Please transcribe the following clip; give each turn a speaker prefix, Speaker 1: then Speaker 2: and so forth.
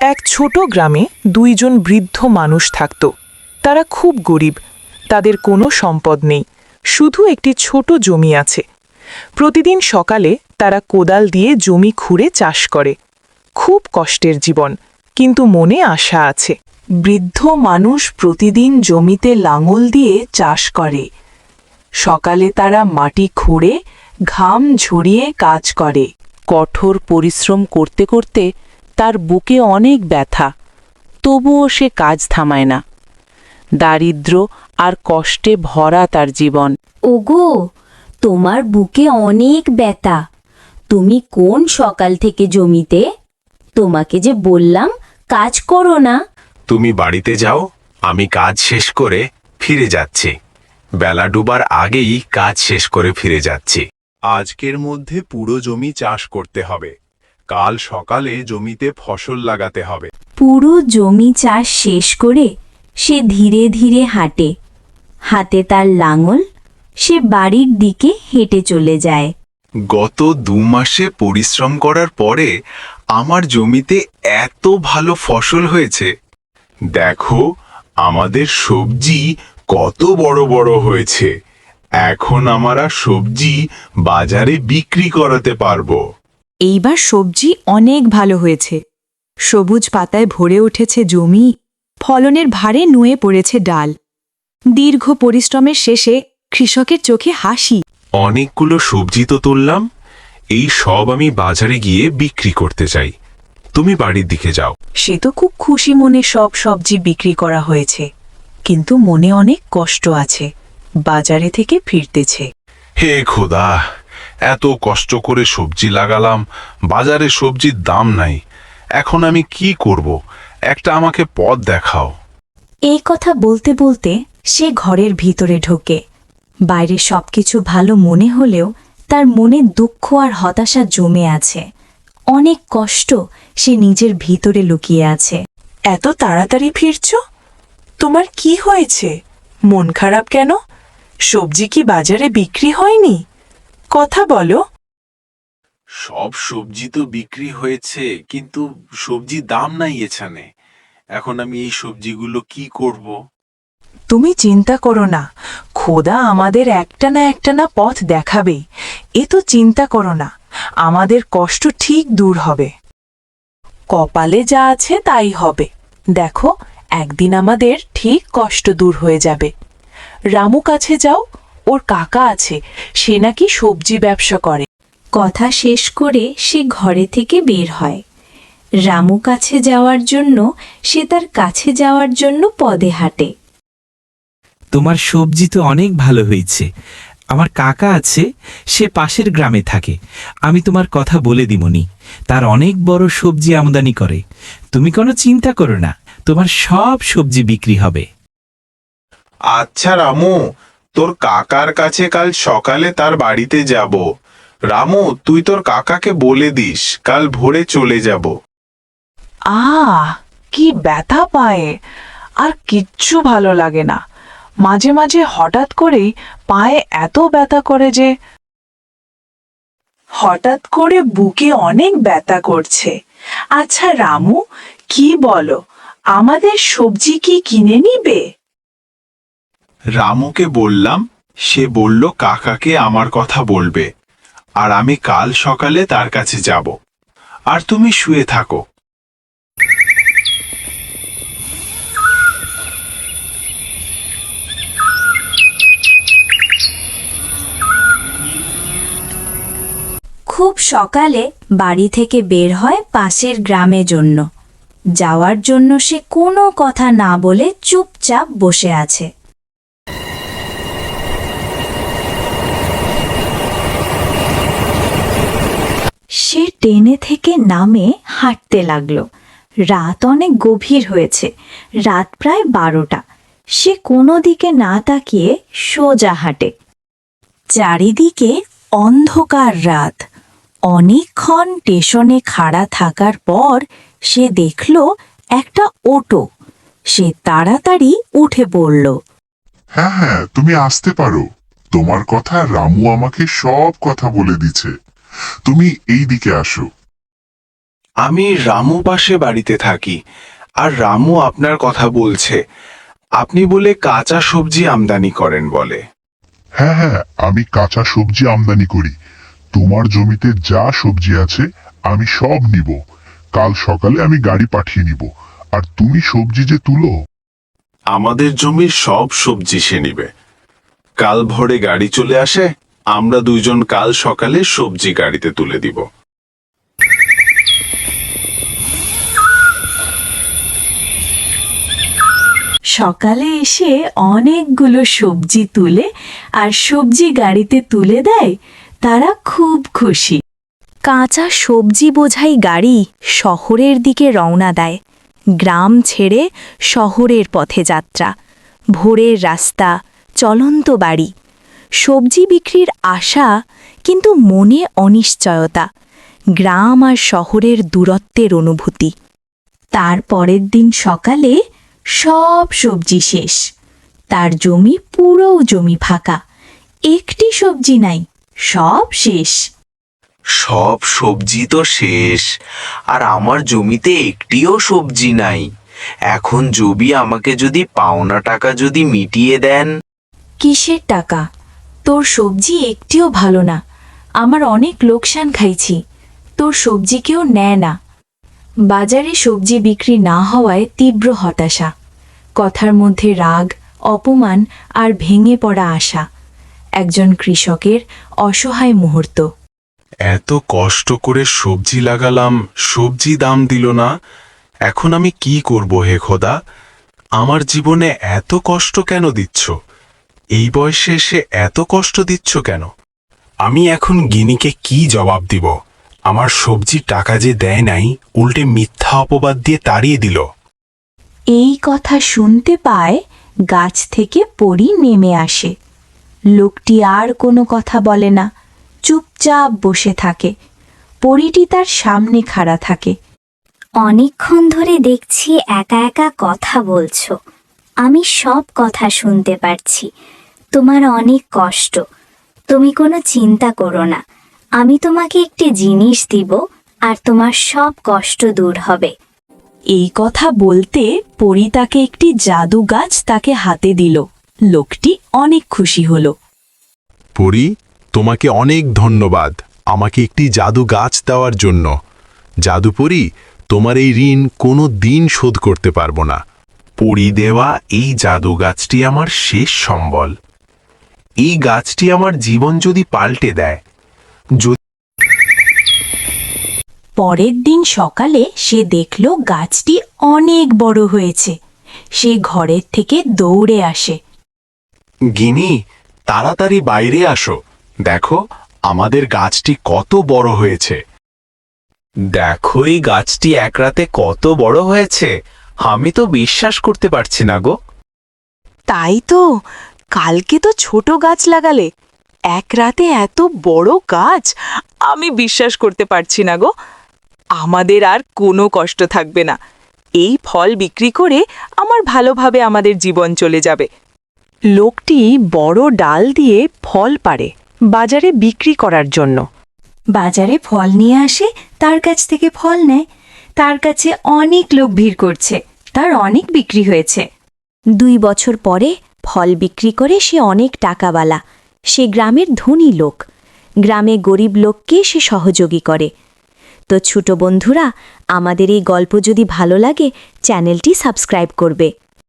Speaker 1: এক ছোট গ্রামে দুইজন বৃদ্ধ মানুষ থাকত। তারা খুব গরিব, তাদের কোনো সম্পদ নেই, শুধু একটি ছোট জমি আছে। প্রতিদিন সকালে তারা কোদাল দিয়ে জমি খুঁড়ে চাষ করে। খুব কষ্টের জীবন, কিন্তু মনে আশা আছে। বৃদ্ধ মানুষ প্রতিদিন জমিতে লাঙল দিয়ে চাষ করে। সকালে তারা মাটি খুঁড়ে, ঘাম ঝরিয়ে কাজ করে। কঠোর পরিশ্রম করতে করতে তার বুকে অনেক ব্যথা তবুও সে কাজ থামায় না। দারিদ্র আর কষ্টে ভরা তার জীবন।
Speaker 2: ওগো তোমার বুকে অনেক ব্যথা। তুমি কোন সকাল থেকে জমিতে? তোমাকে যে বললাম কাজ করো না।
Speaker 3: তুমি বাড়িতে যাও আমি কাজ শেষ করে ফিরে যাচ্ছি। বেলা ডুবার আগেই কাজ শেষ করে ফিরে যাচ্ছি। আজকের মধ্যে পুরো জমি চাষ করতে হবে। কাল সকালে জমিতে ফসল লাগাতে হবে।
Speaker 2: পুরো জমি চাষ শেষ করে সে ধীরে ধীরে হাঁটে। হাতে তার লাঙল সে বাড়ির দিকে হেঁটে চলে যায়।
Speaker 3: গত দু মাসে পরিশ্রম করার পরে আমার জমিতে এত ভালো ফসল হয়েছে। দেখো আমাদের সবজি কত বড় বড় হয়েছে। এখন আমরা সবজি বাজারে বিক্রি করাতে পারব।
Speaker 4: এইবার সবজি অনেক ভালো হয়েছে। সবুজ পাতায় ভরে উঠেছে জমি ফলনের ভারে নুয়ে পড়েছে ডাল। দীর্ঘ পরিশ্রমের শেষে কৃষকের চোখে হাসি।
Speaker 3: অনেকগুলো সবজি তো তুললাম এই সব আমি বাজারে গিয়ে বিক্রি করতে চাই। তুমি বাড়ির দিকে যাও।
Speaker 1: সে তো খুব খুশি মনে সব সবজি বিক্রি করা হয়েছে কিন্তু মনে অনেক কষ্ট আছে বাজারে থেকে ফিরতেছে।
Speaker 3: হে খোদা এত কষ্ট করে সবজি লাগালাম বাজারে সবজির দাম নাই। এখন আমি কি করব? একটা আমাকে পথ দেখাও।
Speaker 4: এই কথা বলতে বলতে সে ঘরের ভিতরে ঢোকে। বাইরে সবকিছু ভালো মনে হলেও তার মনে দুঃখ আর হতাশা জমে আছে। অনেক কষ্ট সে নিজের ভিতরে লুকিয়ে আছে।
Speaker 1: এত তাড়াতাড়ি ফিরছ? তোমার কি হয়েছে? মন খারাপ কেন? সবজি কি বাজারে বিক্রি হয়নি? কথা বলো।
Speaker 3: সব সবজি তো বিক্রি হয়েছে কিন্তু সবজি দাম নাই এখানে এখন আমি এই সবজিগুলো কি করব?
Speaker 1: তুমি চিন্তা করো না। খোদা আমাদের একটা না একটা না পথ দেখাবেই এ তো চিন্তা করো না। আমাদের কষ্ট ঠিক দূর হবে। কপালে যা আছে তাই হবে। দেখো একদিন আমাদের ঠিক কষ্ট দূর হয়ে যাবে। রামু কাছে যাও ওর কাকা আছে সে নাকি সবজি ব্যবসা করে।
Speaker 2: কথা শেষ করে সে ঘরে থেকে বের হয়। রামু কাছে যাওয়ার জন্য সে তার কাছে যাওয়ার জন্য পদে হাঁটে।
Speaker 5: তোমার সবজি তো অনেক ভালো হয়েছে। আমার কাকা আছে সে পাশের গ্রামে থাকে। আমি তোমার কথা বলে দিমনি তার অনেক বড় সবজি আমদানি করে। তুমি কোনো চিন্তা করো না তোমার সব সবজি বিক্রি হবে।
Speaker 3: আচ্ছা রামু তোর কাকার কাছে কাল সকালে তার বাড়িতে যাব। রামু, তুই তোর কাকাকে বলে দিস, কাল ভোরে চলে যাব।
Speaker 1: আ কি ব্যথা পায়ে। আর কিচ্ছু ভালো লাগে না। মাঝে মাঝে হঠাৎ করেই পায়ে এত ব্যথা করে যে হঠাৎ করে বুকে অনেক ব্যথা করছে। আচ্ছা রামু, কি বলো? আমাদের সবজি কি কিনে নিবে?
Speaker 3: রামুকে বললাম, সে বলল, কাকাকে আমার কথা বলবে, আর আমি কাল সকালে তার কাছে যাব। আর তুমি শুয়ে থাকো।
Speaker 2: খুব সকালে বাড়ি থেকে বের হয় পাশের গ্রামে জন্য। যাওয়ার জন্য সে কোনো কথা না বলে চুপচাপ বসে আছে। সে টেনে থেকে নামে হাঁটতে লাগল। রাত অনেক গভীর হয়েছে, রাত প্রায় বারোটা। সে কোনো দিকে না তাকিয়ে সোজা হাঁটে। চারিদিকে অন্ধকার রাত। অনেকক্ষণ স্টেশনে খাড়া থাকার পর সে দেখল একটা অটো। সে তাড়াতাড়ি উঠে পড়ল।
Speaker 6: হ্যাঁ হ্যাঁ তুমি আসতে পারো। তোমার কথা রামু আমাকে সব কথা বলে দিছে তুমি এই দিকে আসো।
Speaker 3: আমি রামু পাশে বাড়িতে থাকি আর রামু আপনার কথা বলছে। আপনি বলে কাঁচা সবজি আমদানি করেন বলে।
Speaker 6: হ্যাঁ হ্যাঁ আমি কাঁচা সবজি আমদানি করি। তোমার জমিতে যা সবজি আছে আমি সব নিব। কাল সকালে আমি গাড়ি পাঠিয়ে নিব। আর তুমি সবজি যে তুলো।
Speaker 3: আমাদের জমির সব সবজি সে নিবে। কাল ভোরে গাড়ি চলে আসে আমরা দুইজন কাল সকালে সবজি গাড়িতে তুলে দিব।
Speaker 4: সকালে এসে অনেকগুলো সবজি তুলে আর সবজি গাড়িতে তুলে দেয়, তারা খুব খুশি।
Speaker 2: কাঁচা সবজি বোঝাই গাড়ি শহরের দিকে রওনা দেয়, গ্রাম ছেড়ে শহরের পথে যাত্রা, ভোরের রাস্তা, চলন্ত বাড়ি। সবজি বিক্রির আশা কিন্তু মনে অনিশ্চয়তা গ্রাম আর শহরের দূরত্বের অনুভূতি।
Speaker 4: তার পরের দিন সকালে সব সবজি শেষ। তার জমি পুরো জমি ফাঁকা। একটি সবজি নাই সব শেষ।
Speaker 7: সব সবজি তো শেষ আর আমার জমিতে একটিও সবজি নাই। এখন জবি আমাকে যদি পাওনা টাকা যদি মিটিয়ে দেন।
Speaker 4: কিসের টাকা? তোর সবজি একটিও ভালো না। আমার অনেক লোকসান খাইছি। তোর সবজি কেউ নেয় না। বাজারে সবজি বিক্রি না হওয়ায় তীব্র হতাশা। কথার মধ্যে রাগ, অপমান আর ভেঙে পড়া আশা। একজন কৃষকের অসহায় মুহূর্ত।
Speaker 3: এত কষ্ট করে সবজি লাগালাম, সবজি দাম দিল না। এখন আমি কি করব হে খোদা? আমার জীবনে এত কষ্ট কেন দিচ্ছ? এই বয়সে এসে এত কষ্ট দিচ্ছ কেন? আমি এখন গিনিকে কি জবাব দিব? আমার সবজির টাকা যে দেয় নাই উল্টে মিথ্যা অপবাদ দিয়ে তাড়িয়ে দিল।
Speaker 4: এই কথা শুনতে পায় গাছ থেকে পরি নেমে আসে। লোকটি আর কোনো কথা বলে না চুপচাপ বসে থাকে। পরিটি তার সামনে খাড়া থাকে।
Speaker 8: অনেকক্ষণ ধরে দেখছি একা একা কথা বলছো। আমি সব কথা শুনতে পারছি। তোমার অনেক কষ্ট। তুমি কোনো চিন্তা করো না। আমি তোমাকে একটি জিনিস দিব আর তোমার সব কষ্ট দূর হবে।
Speaker 4: এই কথা বলতে পরি তাকে একটি জাদু গাছ তাকে হাতে দিল। লোকটি অনেক খুশি হল।
Speaker 3: পরি তোমাকে অনেক ধন্যবাদ আমাকে একটি জাদু গাছ দেওয়ার জন্য। জাদুপরি তোমার এই ঋণ কোনো দিন শোধ করতে পারব না। পরি দেওয়া এই জাদু গাছটি আমার শেষ সম্বল। এই গাছটি আমার জীবন যদি পাল্টে দেয়
Speaker 4: পরের দিন সকালে সে দেখল গাছটি অনেক বড় হয়েছে। সে ঘরের থেকে দৌড়ে আসে।
Speaker 3: গিনি তাড়াতাড়ি বাইরে আসো। দেখো আমাদের গাছটি কত বড় হয়েছে।
Speaker 7: দেখো এই গাছটি এক রাতে কত বড় হয়েছে। আমি তো বিশ্বাস করতে পারছি না গো।
Speaker 1: তাই তো কালকে তো ছোট গাছ লাগালে। এক রাতে এত বড় গাছ আমি বিশ্বাস করতে পারছি না গো। আমাদের আর কোনো কষ্ট থাকবে না। এই ফল বিক্রি করে আমার ভালোভাবে আমাদের জীবন চলে যাবে। লোকটি বড় ডাল দিয়ে ফল পারে বাজারে বিক্রি করার জন্য।
Speaker 4: বাজারে ফল নিয়ে আসে তার কাছ থেকে ফল নেয়। তার কাছে অনেক লোক ভিড় করছে তার অনেক বিক্রি হয়েছে।
Speaker 2: দুই বছর পরে ফল বিক্রি করে সে অনেক টাকাওয়ালা। সে গ্রামের ধনী লোক। গ্রামে গরিব লোককে সে সহযোগী করে। তো ছোট বন্ধুরা, আমাদের এই গল্প যদি ভালো লাগে, চ্যানেলটি সাবস্ক্রাইব করবে।